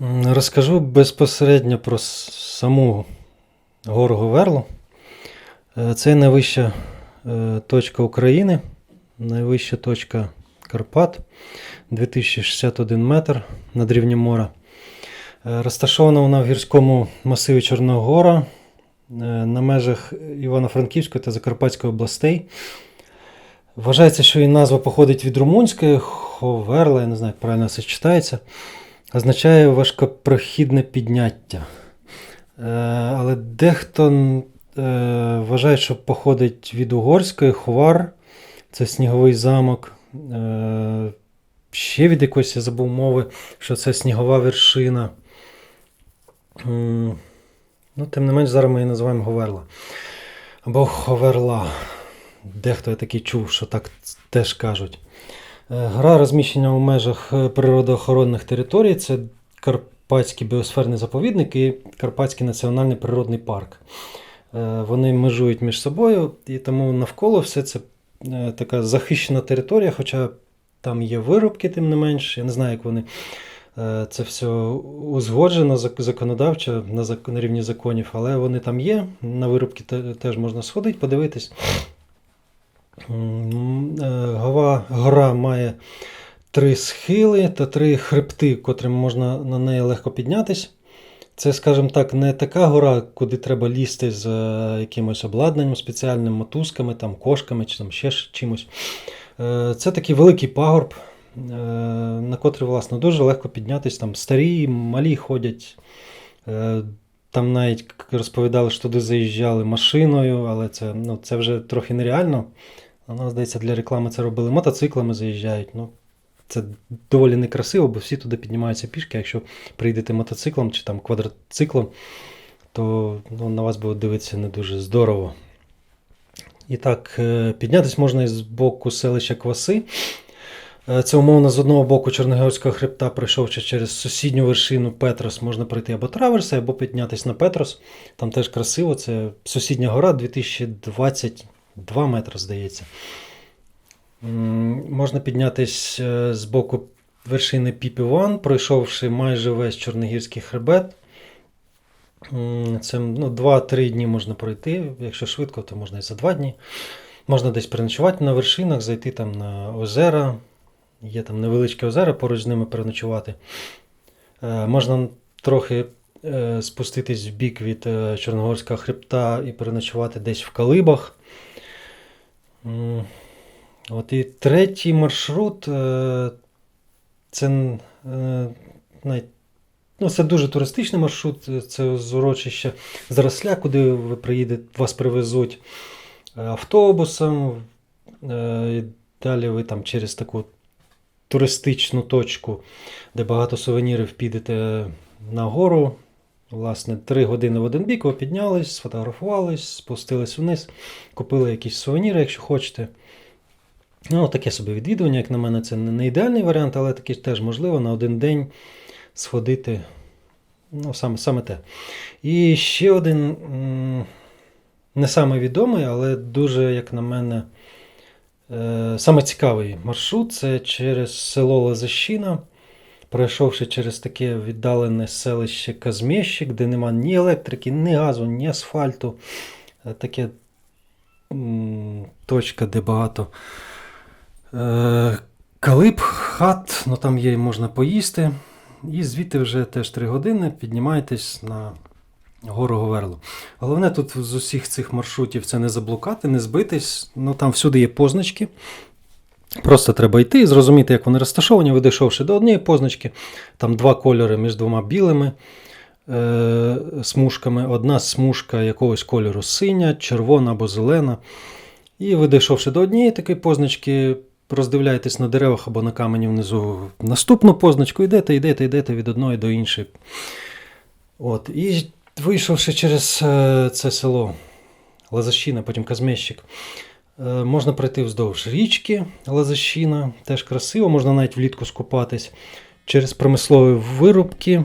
Розкажу безпосередньо про саму гору Говерлу. Е, Це найвища е, точка України, найвища точка Карпат, 2061 метр над рівнем моря. Е, Розташована вона в гірському масиві Чорногора на межах Івано-Франківської та Закарпатської областей. Вважається, що її назва походить від румунської Ховерла, я не знаю, як правильно це читається означає важкопрохідне підняття. Е, але дехто е, вважає, що походить від угорської ховар, це сніговий замок. Е, ще від якоїсь я забув мови, що це снігова вершина. Ну, тим не менш, зараз ми її називаємо Говерла. Або Ховерла. Дехто я такий чув, що так теж кажуть. Е, Гра розміщена у межах е, природоохоронних територій. Це Карпатський біосферний заповідник і Карпатський національний природний парк. Е, Вони межують між собою, і тому навколо все це така захищена територія, хоча там є вирубки, тим не менш. Я не знаю, як вони це все узгоджено зак- законодавчо на рівні законів, але вони там є. На вирубки теж можна сходити, подивитись. Е, Гова, гора має три схили та три хребти, котрим можна на неї легко піднятись. Це, скажімо так, не така гора, куди треба лізти з е, якимось обладнанням спеціальним, мотузками, там, кошками чи там ще чимось. Е, Це такий великий пагорб, на котрий, власне, дуже легко піднятись. Там старі, малі ходять. Там навіть розповідали, що туди заїжджали машиною, але це, ну, це вже трохи нереально. Вона, здається, для реклами це робили. Мотоциклами заїжджають. Ну, це доволі некрасиво, бо всі туди піднімаються пішки. Якщо прийдете мотоциклом чи там квадроциклом, то ну, на вас буде дивитися не дуже здорово. І так, е, піднятися можна із боку селища Кваси. Е, Це умовно з одного боку Чорногорського хребта, пройшовши через сусідню вершину Петрос, можна пройти або траверси, або піднятися на Петрос. Там теж красиво. Це сусідня гора 2022 метри, здається. Можна піднятись е, з боку вершини Піпіван, пройшовши майже весь Чорногірський хребет. Це ну, 2-3 дні можна пройти. Якщо швидко, то можна і за 2 дні. Можна десь переночувати на вершинах, зайти там на озера. Є там невеличкі озера, поруч з ними переночувати. Е, Можна трохи е, спуститись в бік від Чорногорського хребта і переночувати десь в Калибах. М, От і третій маршрут е, це, е, ну, це дуже туристичний маршрут, е, це з урочища Заросля, куди ви приїдете, вас привезуть е, автобусом. е, І далі ви там через таку туристичну точку, де багато сувенірів підете на гору. Власне, три години в один бік ви піднялись, сфотографувались, спустились вниз, купили якісь сувеніри, якщо хочете. Ну, таке собі відвідування, як на мене, це не ідеальний варіант, але таки теж можливо на один день сходити. Ну, саме, саме те. І ще один не саме відомий, але дуже, як на мене, е, саме цікавий маршрут це через село Лазащина, пройшовши через таке віддалене селище Казмєщик, де нема ні електрики, ні газу, ні асфальту. Е, Таке точка, де багато е, калиб, хат, ну там є можна поїсти. І звідти вже теж 3 години піднімаєтесь на гору Говерлу. Головне тут з усіх цих маршрутів це не заблукати, не збитись. Ну там всюди є позначки. Просто треба йти і зрозуміти, як вони розташовані, ви дійшовши до однієї позначки, там два кольори між двома білими е, смужками. Одна смужка якогось кольору синя, червона або зелена. І видійшовши до однієї такої позначки, роздивляєтесь на деревах або на камені внизу наступну позначку, йдете, йдете, йдете від одної до іншої. От. І вийшовши через е, це село Лазащина, потім Казмещик, можна пройти вздовж річки Лазащина, теж красиво, можна навіть влітку скупатись через промислові вирубки.